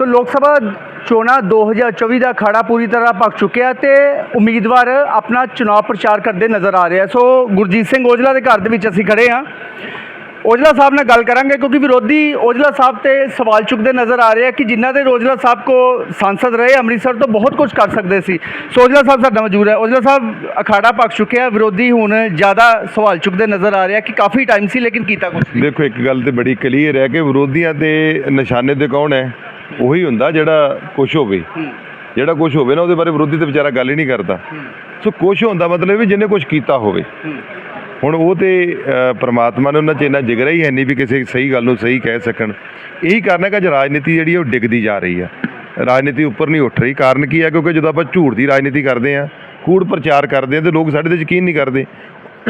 ਸੋ ਲੋਕ ਸਭਾ ਚੋਣਾਂ 2024 ਦਾ ਅਖਾੜਾ ਪੂਰੀ ਤਰ੍ਹਾਂ ਪੱਕ ਚੁੱਕਿਆ ਤੇ ਉਮੀਦਵਾਰ ਆਪਣਾ ਚੁਣਾਵ ਪ੍ਰਚਾਰ ਕਰਦੇ ਨਜ਼ਰ ਆ ਰਿਹਾ ਸੋ ਗੁਰਜੀਤ ਸਿੰਘ ਔਜਲਾ ਦੇ ਘਰ ਦੇ ਵਿੱਚ ਅਸੀਂ ਖੜੇ ਹਾਂ। ਔਜਲਾ ਸਾਹਿਬ ਨਾਲ ਗੱਲ ਕਰਾਂਗੇ ਕਿਉਂਕਿ ਵਿਰੋਧੀ ਔਜਲਾ ਸਾਹਿਬ ਤੇ ਸਵਾਲ ਚੁੱਕਦੇ ਨਜ਼ਰ ਆ ਰਹੇ ਆ ਕਿ ਜਿਨ੍ਹਾਂ ਦੇ ਔਜਲਾ ਸਾਹਿਬ ਕੋ ਸੰਸਦ ਰਹੇ, ਅੰਮ੍ਰਿਤਸਰ ਤੋਂ ਬਹੁਤ ਕੁਝ ਕਰ ਸਕਦੇ ਸੀ। ਸੋ ਔਜਲਾ ਸਾਹਿਬ ਸਾਡਾ ਮੌਜੂਦ ਹੈ। ਔਜਲਾ ਸਾਹਿਬ, ਅਖਾੜਾ ਪੱਕ ਚੁੱਕਿਆ, ਵਿਰੋਧੀ ਹੁਣ ਜ਼ਿਆਦਾ ਸਵਾਲ ਚੁੱਕਦੇ ਨਜ਼ਰ ਆ ਰਿਹਾ ਕਿ ਕਾਫੀ ਟਾਈਮ ਸੀ, ਲੇਕਿਨ ਕੀਤਾ ਕੁਝ ਦੇਖੋ, ਇੱਕ ਗੱਲ ਤੇ ਬੜੀ ਕਲੀਅਰ ਹੈ ਕਿ ਵਿਰੋਧੀਆਂ ਦੇ ਨਿਸ਼ਾਨੇ ਤੇ ਕੌਣ ਹੈ? ਉਹੀ ਹੁੰਦਾ ਜਿਹੜਾ ਕੁਝ ਹੋਵੇ। ਜਿਹੜਾ ਕੁਝ ਹੋਵੇ ਨਾ ਉਹਦੇ ਬਾਰੇ ਵਿਰੋਧੀ ਤੇ ਵਿਚਾਰਾ ਗੱਲ ਹੀ ਨਹੀਂ ਕਰਦਾ। ਸੋ ਕੁਝ ਹੁੰਦਾ ਮਤਲਬ ਵੀ ਜਿਹਨੇ ਕੁਝ ਕੀਤਾ ਹੋਵੇ। ਹੁਣ ਉਹ ਤੇ ਪ੍ਰਮਾਤਮਾ ਨੇ ਉਹਨਾਂ ਚ ਇੰਨਾ ਜਿਗਰਾ ਹੀ ਹੈ ਨਹੀਂ ਵੀ ਕਿਸੇ ਸਹੀ ਗੱਲ ਨੂੰ ਸਹੀ ਕਹਿ ਸਕਣ। ਇਹੀ ਕਾਰਨ ਹੈ ਕਿ ਅੱਜ ਰਾਜਨੀਤੀ ਜਿਹੜੀ ਉਹ ਡਿੱਗਦੀ ਜਾ ਰਹੀ ਹੈ ਰਾਜਨੀਤੀ ਉੱਪਰ ਨਹੀਂ ਉੱਠ ਰਹੀ। ਕਾਰਨ ਕੀ ਹੈ? ਕਿਉਂਕਿ ਜਦੋਂ ਆਪਾਂ ਝੂਠ ਦੀ ਰਾਜਨੀਤੀ ਕਰਦੇ ਹਾਂ ਕੂੜ ਪ੍ਰਚਾਰ ਕਰਦੇ ਹਾਂ ਤੇ ਲੋਕ ਸਾਡੇ ਤੇ ਯਕੀਨ ਨਹੀਂ ਕਰਦੇ।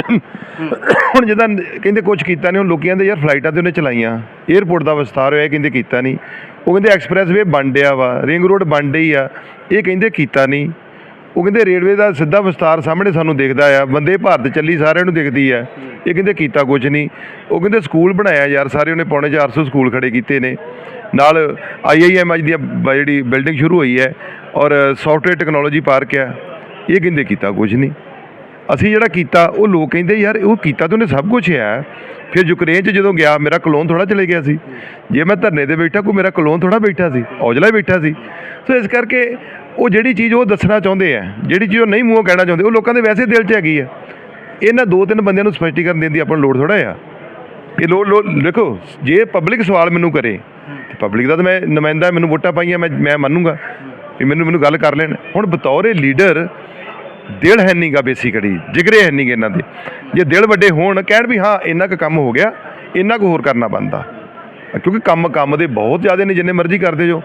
ਹੁਣ ਜਦੋਂ ਕਹਿੰਦੇ ਕੁਝ ਕੀਤਾ ਨਹੀਂ ਹੁਣ ਲੋਕੀ ਕਹਿੰਦੇ ਯਾਰ ਫਲਾਈਟਾਂ ਤੇ ਉਹਨੇ ਚਲਾਈਆਂ। 에ਅਰਪੋਰਟ ਦਾ ਵਿਸਥਾਰ ਹੋਇਆ ਕਹਿੰਦੇ ਕੀਤਾ ਨਹੀਂ। ਉਹ ਕਹਿੰਦੇ ਐਕਸਪ੍ਰੈਸਵੇ ਬਣ ਡਿਆ ਵਾ ਰਿੰਗ ਰੋਡ ਬਣ ਡਈ ਆ। ਇਹ ਕਹਿੰਦੇ ਕੀਤਾ ਨਹੀਂ। ਉਹ ਕਹਿੰਦੇ ਰੇਲਵੇ ਦਾ ਸਿੱਧਾ ਵਿਸਤਾਰ ਸਾਹਮਣੇ ਸਾਨੂੰ ਦਿਖਦਾ ਆ, ਬੰਦੇ ਭਾਰਤ ਚੱਲੀ ਸਾਰਿਆਂ ਨੂੰ ਦਿਖਦੀ ਆ। ਇਹ ਕਹਿੰਦੇ ਕੀਤਾ ਕੁਝ ਨਹੀਂ। ਉਹ ਕਹਿੰਦੇ ਸਕੂਲ ਬਣਾਇਆ ਯਾਰ ਸਾਰੇ ਉਹਨੇ ਪੌਣੇ 400 ਸਕੂਲ ਖੜੇ ਕੀਤੇ ਨੇ। ਨਾਲ ਆਈਆਈਐਮ ਅੱਜ ਦੀ ਬ- ਜਿਹੜੀ ਬਿਲਡਿੰਗ ਸ਼ੁਰੂ ਹੋਈ ਹੈ ਔਰ ਸੌਫਟਵੇਅਰ ਟੈਕਨੋਲੋਜੀ ਪਾਰਕ ਆ। ਇਹ ਕਹਿੰਦੇ ਕੀਤਾ ਕੁਝ ਨਹੀਂ। ਅਸੀਂ ਜਿਹੜਾ ਕੀਤਾ, ਉਹ ਲੋਕ ਕਹਿੰਦੇ ਯਾਰ ਉਹ ਕੀਤਾ ਤਾਂ ਉਹਨੇ ਸਭ ਕੁਝ ਹੈ। ਫਿਰ ਯੂਕਰੇਨ 'ਚ ਜਦੋਂ ਗਿਆ, ਮੇਰਾ ਕਲੋਨ ਥੋੜਾ ਚਲੇ ਗਿਆ ਸੀ। ਜੇ ਮੈਂ ਧਰਨੇ ਤੇ ਬੈਠਾ, ਕੋਈ ਮੇਰਾ ਕਲੋਨ ਥੋੜਾ ਬੈਠਾ ਸੀ, ਔਜਲਾ ਹੀ ਬੈਠਾ ਸੀ। ਸੋ ਇਸ ਕਰਕੇ ਉਹ ਜਿਹੜੀ ਚੀਜ਼ ਉਹ ਦੱਸਣਾ ਚਾਹੁੰਦੇ ਆ, ਜਿਹੜੀ ਚੀਜ਼ ਉਹ ਨਹੀਂ ਮੂੰਹੋਂ ਕਹਿਣਾ ਚਾਹੁੰਦੇ, ਉਹ ਲੋਕਾਂ ਦੇ ਵੈਸੇ ਦਿਲ 'ਚ ਹੈਗੀ ਆ। ਇਹਨਾਂ ਦੋ ਤਿੰਨ ਬੰਦਿਆਂ ਨੂੰ ਸਪਸ਼ਟੀਕਰਨ ਦੇਣ ਦੀ ਆਪਾਂ ਨੂੰ ਲੋੜ ਥੋੜਾ ਆ। ਇਹ ਲੋ ਲੋ, ਦੇਖੋ, ਜੇ ਪਬਲਿਕ ਸਵਾਲ ਮੈਨੂੰ ਕਰੇ, ਤੇ ਪਬਲਿਕ ਦਾ ਤਾਂ ਮੈਂ ਨੁਮਾਇੰਦਾ, ਮੈਨੂੰ ਵੋਟਾਂ ਪਾਈਆਂ, ਮੈਂ ਮੈਂ ਮੰਨੂਗਾ। ਵੀ ਮੈਨੂੰ ਮੈਨੂੰ ਗੱਲ ਕਰ ਲੈਣ। ਹੁਣ ਬਤੌਰ ਲੀਡਰ ਦਿਲ ਹੈ ਨਹੀਂਗਾ ਬੇਸਿਕਲੀ ਜਿਗਰੇ ਹੈ ਨਹੀਂਗੇ ਇਹਨਾਂ ਦੇ। ਜੇ ਦਿਲ ਵੱਡੇ ਹੋਣ, ਕਹਿਣ ਵੀ ਹਾਂ, ਇੰਨਾ ਕੁ ਕੰਮ ਹੋ ਗਿਆ, ਇੰਨਾ ਕੁ ਹੋਰ ਕਰਨਾ ਬੰਦਾ ਕਿਉਂਕਿ ਕੰਮ ਕੰਮ ਦੇ ਬਹੁਤ ਜ਼ਿਆਦਾ ਨੇ, ਜਿੰਨੇ ਮਰਜ਼ੀ ਕਰਦੇ ਜੋ।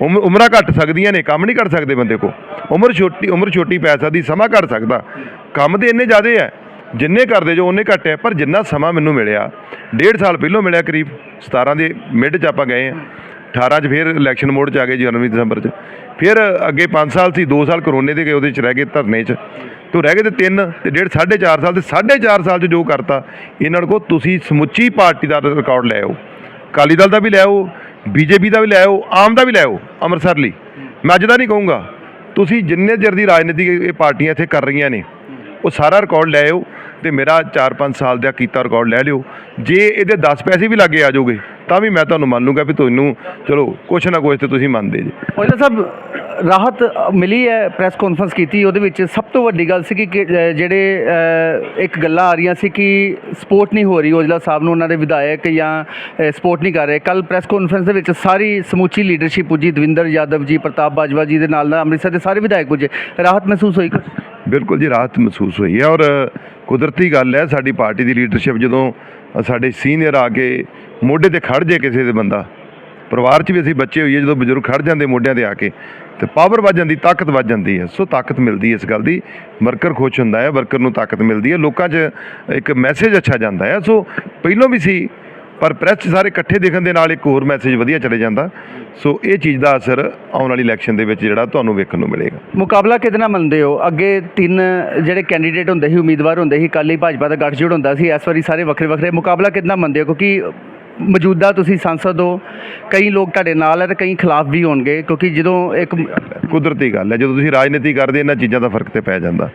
ਉਮ- ਉਮਰਾਂ ਘੱਟ ਸਕਦੀਆਂ ਨੇ, ਕੰਮ ਨਹੀਂ ਕਰ ਸਕਦੇ ਬੰਦੇ ਕੋ ਉਮਰ ਛੋਟੀ ਉਮਰ ਛੋਟੀ ਪੈ ਸਕਦੀ ਸਮਾਂ ਘੱਟ ਸਕਦਾ। ਕੰਮ ਤੇ ਇੰਨੇ ਜ਼ਿਆਦੇ ਹੈ, ਜਿੰਨੇ ਕਰਦੇ ਜੋ ਉਹਨੇ ਘੱਟ ਹੈ, ਪਰ ਜਿੰਨਾ ਸਮਾਂ ਮੈਨੂੰ ਮਿਲਿਆ, ਡੇਢ ਸਾਲ ਪਹਿਲਾਂ ਮਿਲਿਆ ਕਰੀਬ 17 ਦੇ ਮਿਡ 'ਚ ਆਪਾਂ ਗਏ ਆ 18 'ਚ ਫਿਰ ਇਲੈਕਸ਼ਨ ਮੋਡ 'ਚ ਆ ਗਏ ਜਨਵਰੀ, ਦਸੰਬਰ 'ਚ। ਫਿਰ ਅੱਗੇ 5 ਸਾਲ ਸੀ 2 ਸਾਲ ਕਰੋਨੇ ਦੇ ਗਏ, ਉਹਦੇ 'ਚ ਰਹਿ ਗਏ ਧਰਨੇ 'ਚ। ਤੋਂ ਰਹਿ ਗਏ ਤੇ 3 ਤੇ ਡੇਢ 4.5 ਸਾਲ ਤੇ 4.5 ਸਾਲ 'ਚ ਜੋ ਕਰਤਾ, ਇਹਨਾਂ ਨੂੰ ਕੋ ਤੁਸੀਂ ਸਮੁੱਚੀ ਪਾਰਟੀ ਦਾ ਰਿਕਾਰਡ ਲੈ ਆਓ। ਅਕਾਲੀ ਦਲ ਦਾ ਵੀ ਲੈ ਆਓ, ਬੀਜੇਪੀ ਦਾ ਵੀ ਲੈ ਆਓ, ਆਮ ਦਾ ਵੀ ਲੈ ਆਓ, ਅੰਮ੍ਰਿਤਸਰ ਲਈ। ਮੈਂ ਅੱਜ ਦਾ ਨਹੀਂ ਕਹੂੰਗਾ, ਤੁਸੀਂ ਜਿੰਨੇ ਚਿਰ ਦੀ ਰਾਜਨੀਤੀ ਇਹ ਪਾਰਟੀਆਂ ਇੱਥੇ ਕਰ ਰਹੀਆਂ ਨੇ, ਉਹ ਸਾਰਾ ਰਿਕਾਰਡ ਲੈ ਆਓ ਤੇ ਮੇਰਾ 4-5 ਸਾਲ ਦਾ ਕੀਤਾ ਰਿਕਾਰਡ ਲੈ ਲਿਓ। ਜੇ ਇਹਦੇ 10 ਪੈਸੇ ਵੀ ਲੱਗੇ ਆ ਜਾਓਗੇ ਤਾਂ ਵੀ ਮੈਂ ਤੁਹਾਨੂੰ ਮੰਨੂਗਾ ਵੀ ਤੁਹਾਨੂੰ, ਚਲੋ, ਕੁਛ ਨਾ ਕੁਛ ਤੇ ਤੁਸੀਂ ਮੰਨਦੇ ਜੀ। ਔਜਲਾ ਸਾਹਿਬ, ਰਾਹਤ ਮਿਲੀ ਹੈ, ਪ੍ਰੈਸ ਕਾਨਫਰੰਸ ਕੀਤੀ, ਉਹਦੇ ਵਿੱਚ ਸਭ ਤੋਂ ਵੱਡੀ ਗੱਲ ਸੀ ਕਿ ਜਿਹੜੇ ਇੱਕ ਗੱਲਾਂ ਆ ਰਹੀਆਂ ਸੀ ਕਿ ਸਪੋਰਟ ਨਹੀਂ ਹੋ ਰਹੀ, ਔਜਲਾ ਸਾਹਿਬ ਨੂੰ ਉਹਨਾਂ ਦੇ ਵਿਧਾਇਕ ਜਾਂ ਸਪੋਰਟ ਨਹੀਂ ਕਰ ਰਹੇ। ਕੱਲ ਪ੍ਰੈਸ ਕਾਨਫਰੰਸ ਦੇ ਵਿੱਚ ਸਾਰੀ ਸਮੂਚੀ ਲੀਡਰਸ਼ਿਪ ਪੁੱਜੀ, ਦਵਿੰਦਰ ਯਾਦਵ ਜੀ, ਪ੍ਰਤਾਪ ਬਾਜਵਾ ਜੀ ਦੇ ਨਾਲ ਨਾਲ ਅੰਮ੍ਰਿਤਸਰ ਦੇ ਸਾਰੇ ਵਿਧਾਇਕ ਪੁੱਜੇ। ਰਾਹਤ ਮਹਿਸੂਸ ਹੋਈ ਬਿਲਕੁਲ ਜੀ, ਰਾਹਤ ਮਹਿਸੂਸ ਹੋਈ ਹੈ ਔਰ ਕੁਦਰਤੀ ਗੱਲ ਹੈ, ਸਾਡੀ ਪਾਰਟੀ ਦੀ ਲੀਡਰਸ਼ਿਪ ਜਦੋਂ ਸਾਡੇ ਸੀਨੀਅਰ ਆ ਕੇ ਮੋਢੇ ਤੇ ਖੜ ਜੇ ਕਿਸੇ ਦੇ ਬੰਦਾ, ਪਰਿਵਾਰ 'ਚ ਵੀ ਅਸੀਂ ਬੱਚੇ ਹੋਈਏ, ਜਦੋਂ ਬਜ਼ੁਰਗ ਖੜ ਜਾਂਦੇ ਮੋਢਿਆਂ ਤੇ ਆ ਕੇ, ਤੇ ਪਾਵਰ ਵੱਧ ਜਾਂਦੀ, ਤਾਕਤ ਵੱਧ ਜਾਂਦੀ ਹੈ। ਸੋ ਤਾਕਤ ਮਿਲਦੀ ਹੈ ਇਸ ਗੱਲ ਦੀ, ਵਰਕਰ ਖੁਸ਼ ਹੁੰਦਾ ਹੈ, ਵਰਕਰ ਨੂੰ ਤਾਕਤ ਮਿਲਦੀ ਹੈ, ਲੋਕਾਂ 'ਚ ਇੱਕ ਮੈਸੇਜ ਅੱਛਾ ਜਾਂਦਾ ਹੈ। ਸੋ ਪਹਿਲਾਂ ਵੀ ਸੀ ਪਰ ਪ੍ਰੈਸ 'ਚ ਸਾਰੇ ਇਕੱਠੇ ਦੇਖਣ ਦੇ ਨਾਲ ਇੱਕ ਹੋਰ ਮੈਸੇਜ ਵਧੀਆ ਚਲੇ ਜਾਂਦਾ। ਸੋ ਇਹ ਚੀਜ਼ ਦਾ ਅਸਰ ਆਉਣ ਵਾਲੀ ਇਲੈਕਸ਼ਨ ਦੇ ਵਿੱਚ ਜਿਹੜਾ ਤੁਹਾਨੂੰ ਵੇਖਣ ਨੂੰ ਮਿਲੇਗਾ। ਮੁਕਾਬਲਾ ਕਿਹਦੇ ਨਾਲ ਮੰਨਦੇ ਹੋ? ਅੱਗੇ ਤਿੰਨ ਜਿਹੜੇ ਕੈਂਡੀਡੇਟ ਹੁੰਦੇ ਸੀ ਉਮੀਦਵਾਰ ਹੁੰਦੇ ਸੀ ਕਾਲੀ ਭਾਜਪਾ ਦਾ ਗੱਠਜੋੜ ਹੁੰਦਾ ਸੀ ਇਸ ਵਾਰੀ ਸਾਰੇ ਵੱਖਰੇ ਵੱਖਰੇ। ਮੁਕਾਬਲਾ ਕਿਹਦੇ ਨਾਲ ਮੰਨਦੇ ਹੋ? ਕਿਉਂਕਿ ਮੌਜੂਦਾ ਤੁਸੀਂ ਸੰਸਦ ਹੋ ਕਈ ਲੋਕ ਤੁਹਾਡੇ ਨਾਲ ਹੈ ਤੇ ਕਈ ਖਿਲਾਫ ਵੀ ਹੋਣਗੇ ਕਿਉਂਕਿ ਜਦੋਂ ਇੱਕ ਕੁਦਰਤੀ ਗੱਲ ਹੈ ਜਦੋਂ ਤੁਸੀਂ ਰਾਜਨੀਤੀ ਕਰਦੇ ਇਹਨਾਂ ਚੀਜ਼ਾਂ ਦਾ ਫ਼ਰਕ ਤੇ ਪੈ ਜਾਂਦਾ।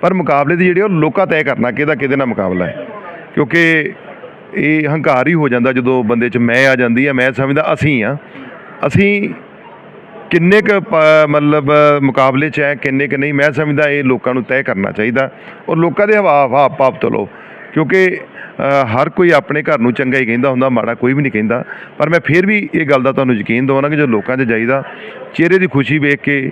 ਪਰ ਮੁਕਾਬਲੇ ਦੀ ਜਿਹੜੀ ਉਹ ਲੋਕਾਂ ਤੈਅ ਕਰਨਾ ਕਿਹਦਾ ਕਿਹਦੇ ਨਾਲ ਮੁਕਾਬਲਾ ਹੈ? ਕਿਉਂਕਿ ਇਹ ਹੰਕਾਰ ਹੀ ਹੋ ਜਾਂਦਾ ਜਦੋਂ ਬੰਦੇ 'ਚ ਮੈਂ ਆ ਜਾਂਦੀ ਹੈ ਮੈਂ ਸਮਝਦਾ ਅਸੀਂ ਆ। ਅਸੀਂ ਕਿੰਨੇ ਕੁ ਪ- ਮਤਲਬ ਮੁਕਾਬਲੇ 'ਚ ਹੈ ਕਿੰਨੇ ਕੁ ਨਹੀਂ, ਮੈਂ ਸਮਝਦਾ ਇਹ ਲੋਕਾਂ ਨੂੰ ਤੈਅ ਕਰਨਾ ਚਾਹੀਦਾ। ਔਰ ਲੋਕਾਂ ਦੇ ਹਵਾ ਹਵਾ ਭਾਪ ਤੋਂ ਲਓ ਕਿਉਂਕਿ ਹਰ ਕੋਈ ਆਪਣੇ ਘਰ ਨੂੰ ਚੰਗਾ ਹੀ ਕਹਿੰਦਾ ਹੁੰਦਾ, ਮਾੜਾ ਕੋਈ ਵੀ ਨਹੀਂ ਕਹਿੰਦਾ। ਪਰ ਮੈਂ ਫਿਰ ਵੀ ਇਹ ਗੱਲ ਦਾ ਤੁਹਾਨੂੰ ਯਕੀਨ ਦਵਾਉਣਾ ਕਿ ਜੋ ਲੋਕਾਂ 'ਚ ਜਾਈਦਾ, ਚਿਹਰੇ ਦੀ ਖੁਸ਼ੀ ਵੇਖ ਕੇ,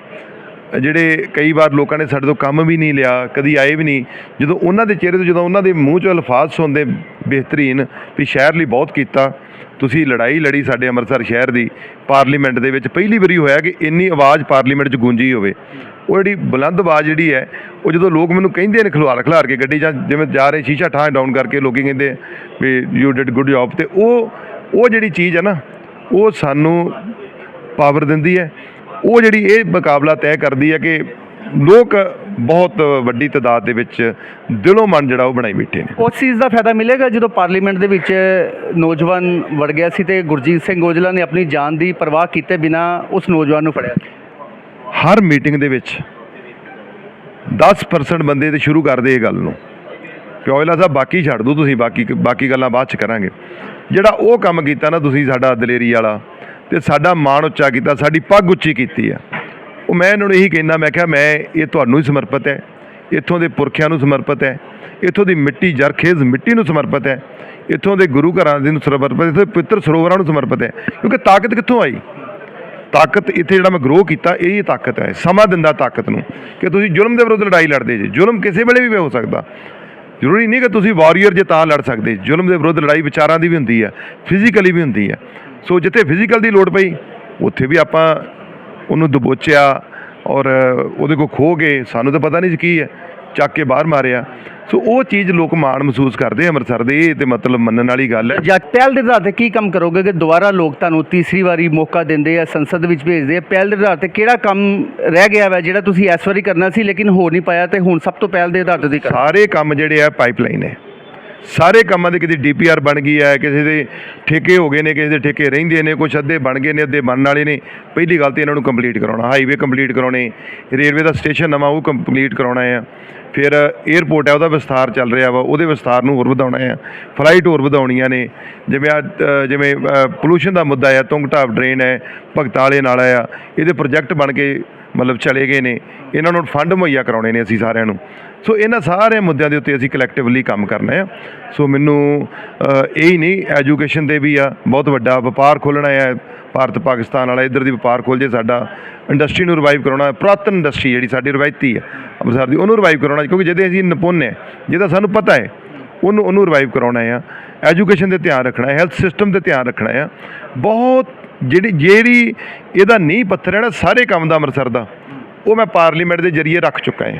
ਜਿਹੜੇ ਕਈ ਵਾਰ ਲੋਕਾਂ ਨੇ ਸਾਡੇ ਤੋਂ ਕੰਮ ਵੀ ਨਹੀਂ ਲਿਆ, ਕਦੀ ਆਏ ਵੀ ਨਹੀਂ, ਜਦੋਂ ਉਹਨਾਂ ਦੇ ਚਿਹਰੇ ਤੋਂ, ਜਦੋਂ ਉਹਨਾਂ ਦੇ ਮੂੰਹ 'ਚੋਂ ਅਲਫਾਜ਼ ਸੁਣਦੇ ਬਿਹਤਰੀਨ ਵੀ ਸ਼ਹਿਰ ਲਈ ਬਹੁਤ ਕੀਤਾ। ਤੁਸੀਂ ਲੜਾਈ ਲੜੀ ਸਾਡੇ ਅੰਮ੍ਰਿਤਸਰ ਸ਼ਹਿਰ ਦੀ, ਪਾਰਲੀਮੈਂਟ ਦੇ ਵਿੱਚ ਪਹਿਲੀ ਵਾਰੀ ਹੋਇਆ ਕਿ ਇੰਨੀ ਆਵਾਜ਼ ਪਾਰਲੀਮੈਂਟ 'ਚ ਗੂੰਜੀ ਹੋਵੇ। ਉਹ ਜਿਹੜੀ ਬੁਲੰਦ ਆਵਾਜ਼ ਜਿਹੜੀ ਹੈ, ਉਹ ਜਦੋਂ ਲੋਕ ਮੈਨੂੰ ਕਹਿੰਦੇ ਨੇ ਖਲਵਾਰ ਖਿਲਾਰ ਕੇ ਗੱਡੀ ਜਾਂ ਜਿਵੇਂ ਜਾ ਰਹੇ ਸ਼ੀਸ਼ਾ ਠਾਹ ਡਾਊਨ ਕਰਕੇ ਲੋਕੀ ਕਹਿੰਦੇ ਵੀ ਯੂ ਡਿਡ ਗੁੱਡ ਜੌਬ ਤੇ ਉਹ ਉਹ ਜਿਹੜੀ ਚੀਜ਼ ਹੈ ਨਾ, ਉਹ ਸਾਨੂੰ ਪਾਵਰ ਦਿੰਦੀ ਹੈ। ਉਹ ਜਿਹੜੀ ਇਹ ਮੁਕਾਬਲਾ ਤੈਅ ਕਰਦੀ ਹੈ ਕਿ ਲੋਕ ਬਹੁਤ ਵੱਡੀ ਤਾਦਾਦ ਦੇ ਵਿੱਚ ਦਿਲੋਂ ਮਨ ਜਿਹੜਾ ਉਹ ਬਣਾਈ ਬੈਠੇ ਨੇ। ਉਸ ਚੀਜ਼ ਦਾ ਫਾਇਦਾ ਮਿਲੇਗਾ ਜਦੋਂ ਪਾਰਲੀਮੈਂਟ ਦੇ ਵਿੱਚ ਨੌਜਵਾਨ ਵੜ ਗਿਆ ਸੀ ਤੇ ਗੁਰਜੀਤ ਸਿੰਘ ਔਜਲਾ ਨੇ ਆਪਣੀ ਜਾਨ ਦੀ ਪਰਵਾਹ ਕੀਤੇ ਬਿਨਾ ਉਸ ਨੌਜਵਾਨ ਨੂੰ ਫੜਿਆ। ਹਰ ਮੀਟਿੰਗ ਦੇ ਵਿੱਚ 10% ਬੰਦੇ ਤੇ ਸ਼ੁਰੂ ਕਰਦੇ ਇਹ ਗੱਲ ਨੂੰ। ਕਿ ਔਜਲਾ ਸਾਹਿਬ ਬਾਕੀ ਛੱਡ ਦਿਓ ਤੁਸੀਂ ਬਾਕੀ ਬਾਕੀ ਗੱਲਾਂ ਬਾਅਦ ਚ ਕਰਾਂਗੇ। ਜਿਹੜਾ ਉਹ ਕੰਮ ਕੀਤਾ ਨਾ ਤੁਸੀਂ ਸਾਡਾ ਦਲੇਰੀ ਵਾਲਾ ਤੇ ਸਾਡਾ ਮਾਣ ਉੱਚਾ ਕੀਤਾ ਸਾਡੀ ਪੱਗ ਉੱਚੀ ਕੀਤੀ ਆ। ਉਹ ਮੈਂ ਇਹਨਾਂ ਨੂੰ ਇਹੀ ਕਹਿੰਦਾ, ਮੈਂ ਕਿਹਾ ਮੈਂ, ਇਹ ਤੁਹਾਨੂੰ ਹੀ ਸਮਰਪਿਤ ਹੈ, ਇੱਥੋਂ ਦੇ ਪੁਰਖਿਆਂ ਨੂੰ ਸਮਰਪਿਤ ਹੈ, ਇੱਥੋਂ ਦੀ ਮਿੱਟੀ ਜਰਖੇਜ਼ ਮਿੱਟੀ ਨੂੰ ਸਮਰਪਿਤ ਹੈ, ਇੱਥੋਂ ਦੇ ਗੁਰੂ ਘਰਾਂ ਦੇ ਨੂੰ ਸਮਰਪਿਤ ਹੈ, ਇੱਥੋਂ ਦੇ ਪਵਿੱਤਰ ਸਰੋਵਰਾਂ ਨੂੰ ਸਮਰਪਿਤ ਹੈ, ਕਿਉਂਕਿ ਤਾਕਤ ਕਿੱਥੋਂ ਆਈ? ਤਾਕਤ ਇੱਥੇ ਜਿਹੜਾ ਮੈਂ ਗਰੋ ਕੀਤਾ, ਇਹ ਹੀ ਤਾਕਤ ਹੈ, ਸਮਾਂ ਦਿੰਦਾ ਤਾਕਤ ਨੂੰ, ਕਿ ਤੁਸੀਂ ਜ਼ੁਲਮ ਦੇ ਵਿਰੁੱਧ ਲੜਾਈ ਲੜਦੇ ਜੀ, ਜ਼ੁਲਮ ਕਿਸੇ ਵੇਲੇ ਵੀ ਹੋ ਸਕਦਾ, ਜ਼ਰੂਰੀ ਨਹੀਂ ਕਿ ਤੁਸੀਂ ਵਾਰੀਅਰ ਜੇ ਤਾਂ ਲੜ ਸਕਦੇ, ਜ਼ੁਲਮ ਦੇ ਵਿਰੁੱਧ ਲੜਾਈ ਵਿਚਾਰਾਂ ਦੀ ਵੀ ਹੁੰਦੀ ਹੈ ਫਿਜ਼ੀਕਲੀ ਵੀ ਹੁੰਦੀ ਹੈ, ਸੋ ਜਿੱਥੇ ਫਿਜ਼ੀਕਲ ਦੀ ਲੋੜ ਪਈ, ਉੱਥੇ ਵੀ ਆਪਾਂ ਉਹਨੂੰ ਦਬੋਚਿਆ ਔਰ ਉਹਦੇ ਕੋ ਖੋ ਗਏ। ਸਾਨੂੰ ਤਾਂ ਪਤਾ ਨਹੀਂ ਕੀ ਹੈ। ਚੱਕ ਕੇ ਬਾਹਰ ਮਾਰਿਆ। ਸੋ ਉਹ ਚੀਜ਼ ਲੋਕ ਮਾਣ ਮਹਿਸੂਸ ਕਰਦੇ ਅੰਮ੍ਰਿਤਸਰ ਦੇ। ਇਹ ਤੇ ਮਤਲਬ ਮੰਨਣ ਵਾਲੀ ਗੱਲ ਹੈ। ਜਾਂ ਪਹਿਲ ਦੇ ਆਧਾਰ ਤੇ ਕੀ ਕੰਮ ਕਰੋਗੇ ਕਿ ਦੁਬਾਰਾ ਲੋਕ ਤੁਹਾਨੂੰ ਤੀਸਰੀ ਵਾਰੀ ਮੌਕਾ ਦਿੰਦੇ ਆ ਸੰਸਦ ਵਿੱਚ ਭੇਜਦੇ ਆ? ਪਹਿਲ ਦੇ ਆਧਾਰ ਤੇ ਕਿਹੜਾ ਕੰਮ ਰਹਿ ਗਿਆ ਵਾ ਜਿਹੜਾ ਤੁਸੀਂ ਇਸ ਵਾਰੀ ਕਰਨਾ ਸੀ ਲੇਕਿਨ ਹੋ ਨਹੀਂ ਪਾਇਆ ਤੇ ਹੁਣ ਸਭ ਤੋਂ ਪਹਿਲ ਦੇ ਆਧਾਰ ਤੇ ਸਾਰੇ ਕੰਮ ਜਿਹੜੇ ਆ ਪਾਈਪਲਾਈਨ ਹੈ ਸਾਰੇ ਕੰਮਾਂ ਦੇ ਕਿਤੇ ਡੀਪੀਆਰ ਬਣ ਗਈ ਹੈ, ਕਿਸੇ ਦੇ ਠੇਕੇ ਹੋ ਗਏ ਨੇ, ਕਿਸੇ ਦੇ ਠੇਕੇ ਰਹਿੰਦੇ ਨੇ, ਕੁਛ ਅੱਧੇ ਬਣ ਗਏ ਨੇ, ਅੱਧੇ ਬਣਨ ਵਾਲੇ ਨੇ। ਪਹਿਲੀ ਗੱਲ ਤੇ ਇਹਨਾਂ ਨੂੰ ਕੰਪਲੀਟ ਕਰਾਉਣਾ ਹਾਈਵੇ ਕੰਪਲੀਟ ਕਰਾਉਣੇ ਰੇਲਵੇ ਦਾ ਸਟੇਸ਼ਨ ਨਵਾਂ ਉਹ ਕੰਪਲੀਟ ਕਰਾਉਣਾ ਹੈ ਫਿਰ 에ਅਰਪੋਰਟ ਹੈ, ਉਹਦਾ ਵਿਸਥਾਰ ਚੱਲ ਰਿਹਾ ਵਾ, ਉਹਦੇ ਵਿਸਥਾਰ ਨੂੰ ਹੋਰ ਵਧਾਉਣਾ ਹੈ ਫਲਾਈਟ ਹੋਰ ਵਧਾਉਣੀਆਂ ਨੇ, ਜਿਵੇਂ ਆ ਜਿਵੇਂ ਪੋਲੂਸ਼ਨ ਦਾ ਮੁੱਦਾ ਹੈ ਤੁੰਗਟਾਪ ਡਰੇਨ ਹੈ ਭਗਤਾਂ ਵਾਲੇ ਨਾਲਾ ਆ, ਇਹਦੇ ਪ੍ਰੋਜੈਕਟ ਬਣ ਕੇ ਮਤਲਬ ਚਲੇ ਗਏ ਨੇ, ਇਹਨਾਂ ਨੂੰ ਫੰਡ ਮੁਹੱਈਆ ਕਰਾਉਣੇ ਨੇ ਅਸੀਂ ਸਾਰਿਆਂ ਨੂੰ। ਸੋ ਇਹਨਾਂ ਸਾਰੇ ਮੁੱਦਿਆਂ ਦੇ ਉੱਤੇ ਅਸੀਂ ਕਲੈਕਟਿਵਲੀ ਕੰਮ ਕਰਨਾ ਹੈ। ਸੋ ਮੈਨੂੰ ਇਹ ਹੀ ਨਹੀਂ ਐਜੂਕੇਸ਼ਨ ਦੇ ਵੀ ਆ, ਬਹੁਤ ਵੱਡਾ ਵਪਾਰ ਖੋਲ੍ਹਣਾ ਹੈ। ਭਾਰਤ, ਪਾਕਿਸਤਾਨ ਵਾਲਾ ਇੱਧਰ ਦੀ ਵਪਾਰ ਖੋਲ ਜੇ ਸਾਡਾ। ਇੰਡਸਟਰੀ ਨੂੰ ਰਿਵਾਈਵ ਕਰਾਉਣਾ ਹੈ ਪੁਰਾਤਨ ਇੰਡਸਟਰੀ ਜਿਹੜੀ ਸਾਡੀ ਰਵਾਇਤੀ ਹੈ, ਅੰਮ੍ਰਿਤਸਰ ਦੀ, ਉਹਨੂੰ ਰਿਵਾਈਵ ਕਰਾਉਣਾ, ਕਿਉਂਕਿ ਜਿਹਦੇ ਅਸੀਂ ਨਿਪੁੰਨ ਹੈ, ਜਿਹਦਾ ਸਾਨੂੰ ਪਤਾ ਹੈ, ਉਹਨੂੰ ਉਹਨੂੰ ਰਿਵਾਈਵ ਕਰਾਉਣਾ ਹੈ। ਐਜੂਕੇਸ਼ਨ ਤੇ ਧਿਆਨ ਰੱਖਣਾ ਹੈ ਹੈਲਥ ਸਿਸਟਮ ਤੇ ਧਿਆਨ ਰੱਖਣਾ ਹੈ। ਬਹੁਤ ਜਿਹੜੀ ਜਿਹੜੀ ਇਹਦਾ ਨੀਂਹ ਪੱਥਰ ਹੈ ਨਾ, ਸਾਰੇ ਕੰਮ ਦਾ ਅੰਮ੍ਰਿਤਸਰ ਦਾ, ਉਹ ਮੈਂ ਪਾਰਲੀਮੈਂਟ ਦੇ ਜ਼ਰੀਏ ਰੱਖ ਚੁੱਕਾ ਹਾਂ।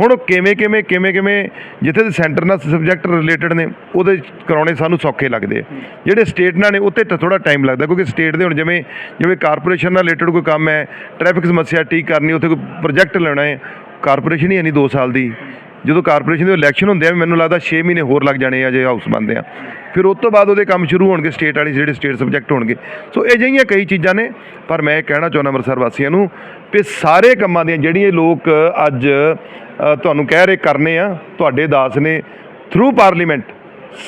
ਹੁਣ ਉਹ ਕਿਵੇਂ ਕਿਵੇਂ ਕਿਵੇਂ ਕਿਵੇਂ ਜਿੱਥੇ ਦੇ ਸੈਂਟਰ ਨਾਲ ਸਬਜੈਕਟ ਰਿਲੇਟਡ ਨੇ, ਉਹਦੇ ਕਰਾਉਣੇ ਸਾਨੂੰ ਸੌਖੇ ਲੱਗਦੇ ਆ। ਜਿਹੜੇ ਸਟੇਟ ਨਾਲ ਨੇ ਉੱਤੇ ਤਾਂ ਥੋੜਾ ਟਾਈਮ ਲੱਗਦਾ, ਕਿਉਂਕਿ ਸਟੇਟ ਦੇ ਹੁਣ ਜਿਵੇਂ ਜਿਵੇਂ ਕਾਰਪੋਰੇਸ਼ਨ ਨਾਲ ਰਿਲੇਟਡ ਕੋਈ ਕੰਮ ਹੈ ਟ੍ਰੈਫਿਕ ਸਮੱਸਿਆ ਠੀਕ ਕਰਨੀ, ਉੱਥੇ ਕੋਈ ਪ੍ਰੋਜੈਕਟ ਲੈਣਾ ਹੈ ਕਾਰਪੋਰੇਸ਼ਨ ਹੀ ਹੈ ਨਹੀਂ 2 ਸਾਲ ਦੀ। ਜਦੋਂ ਕਾਰਪੋਰੇਸ਼ਨ ਦੇ ਇਲੈਕਸ਼ਨ ਹੁੰਦੇ ਆ ਮੈਨੂੰ ਲੱਗਦਾ 6 ਮਹੀਨੇ ਹੋਰ ਲੱਗ ਜਾਣੇ ਆ ਜੇ ਹਾਊਸ ਬਣਦੇ ਆ। ਫਿਰ ਉਸ ਤੋਂ ਬਾਅਦ ਉਹਦੇ ਕੰਮ ਸ਼ੁਰੂ ਹੋਣਗੇ ਸਟੇਟ ਵਾਲੀ ਜਿਹੜੇ ਸਟੇਟ ਸਬਜੈਕਟ ਹੋਣਗੇ। ਸੋ ਇਹ ਜਿਹੀਆਂ ਕਈ ਚੀਜ਼ਾਂ ਨੇ, ਪਰ ਮੈਂ ਇਹ ਕਹਿਣਾ ਚਾਹੁੰਦਾ ਅੰਮ੍ਰਿਤਸਰ ਵਾਸੀਆਂ ਨੂੰ ਕਿ ਸਾਰੇ ਕੰਮਾਂ ਦੀਆਂ ਜਿਹੜੀਆਂ ਲੋਕ ਅੱਜ ਤੁਹਾਨੂੰ ਕਹਿ ਰਹੇ ਕਰਨੇ ਆ, ਤੁਹਾਡੇ ਦਾਸ ਨੇ ਥਰੂ ਪਾਰਲੀਮੈਂਟ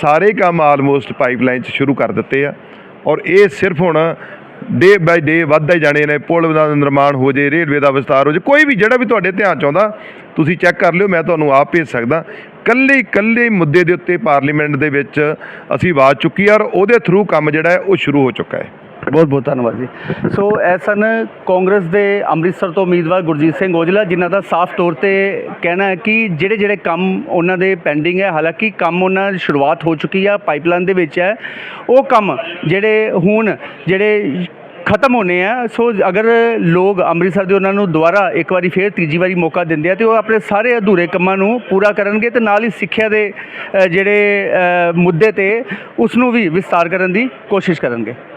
ਸਾਰੇ ਕੰਮ ਆਲਮੋਸਟ ਪਾਈਪਲਾਈਨ 'ਚ ਸ਼ੁਰੂ ਕਰ ਦਿੱਤੇ ਆ। ਔਰ ਇਹ ਸਿਰਫ ਹੁਣ ਡੇ ਬਾਈ ਡੇ ਵੱਧਦੇ ਜਾਣੇ ਨੇ, ਪੁਲ ਦਾ ਨਿਰਮਾਣ ਹੋ ਜੇ, ਰੇਲਵੇ ਦਾ ਵਿਸਤਾਰ ਹੋ ਜੇ, ਕੋਈ ਵੀ ਜਿਹੜਾ ਵੀ ਤੁਹਾਡੇ ਧਿਆਨ ਚ ਆਉਂਦਾ, ਤੁਸੀਂ ਚੈੱਕ ਕਰ ਲਿਓ, ਮੈਂ ਤੁਹਾਨੂੰ ਆਪ ਭੇਜ ਸਕਦਾ। ਕੱਲੇ ਕੱਲੇ ਮੁੱਦੇ ਦੇ ਉੱਤੇ ਪਾਰਲੀਮੈਂਟ ਦੇ ਵਿੱਚ ਅਸੀਂ ਆਵਾਜ਼ ਚੁੱਕੀ ਆ ਔਰ ਉਹਦੇ ਥਰੂ ਕੰਮ ਜਿਹੜਾ ਹੈ, ਉਹ ਸ਼ੁਰੂ ਹੋ ਚੁੱਕਾ ਹੈ। ਬਹੁਤ ਬਹੁਤ ਧੰਨਵਾਦ ਜੀ। ਸੋ ਇਹ ਸਨ ਕਾਂਗਰਸ ਦੇ ਅੰਮ੍ਰਿਤਸਰ ਤੋਂ ਉਮੀਦਵਾਰ ਗੁਰਜੀਤ ਸਿੰਘ ਔਜਲਾ, ਜਿਨ੍ਹਾਂ ਦਾ ਸਾਫ਼ ਤੌਰ ਤੇ ਕਹਿਣਾ ਹੈ ਕਿ ਜਿਹੜੇ ਜਿਹੜੇ ਕੰਮ ਉਹਨਾਂ ਦੇ ਪੈਂਡਿੰਗ ਹੈ, ਹਾਲਾਂਕਿ ਕੰਮ ਉਹਨਾਂ ਦੀ ਸ਼ੁਰੂਆਤ ਹੋ ਚੁੱਕੀ ਆ, ਪਾਈਪਲਾਈਨ ਦੇ ਵਿੱਚ ਹੈ, ਉਹ ਕੰਮ ਜਿਹੜੇ ਹੁਣ ਜਿਹੜੇ ਖਤਮ ਹੋਣੇ ਆ, ਸੋ ਅਗਰ ਲੋਕ ਅੰਮ੍ਰਿਤਸਰ ਦੇ ਉਹਨਾਂ ਨੂੰ ਦੁਬਾਰਾ ਇੱਕ ਵਾਰੀ ਫੇਰ ਤੀਜੀ ਵਾਰੀ ਮੌਕਾ ਦਿੰਦੇ ਆ, ਤੇ ਉਹ ਆਪਣੇ ਸਾਰੇ ਅਧੂਰੇ ਕੰਮਾਂ ਨੂੰ ਪੂਰਾ ਕਰਨਗੇ ਤੇ ਨਾਲ ਹੀ ਸਿੱਖਿਆ ਦੇ ਜਿਹੜੇ ਮੁੱਦੇ ਤੇ ਉਸ ਨੂੰ ਵੀ ਵਿਸਤਾਰ ਕਰਨ ਦੀ ਕੋਸ਼ਿਸ਼ ਕਰਨਗੇ।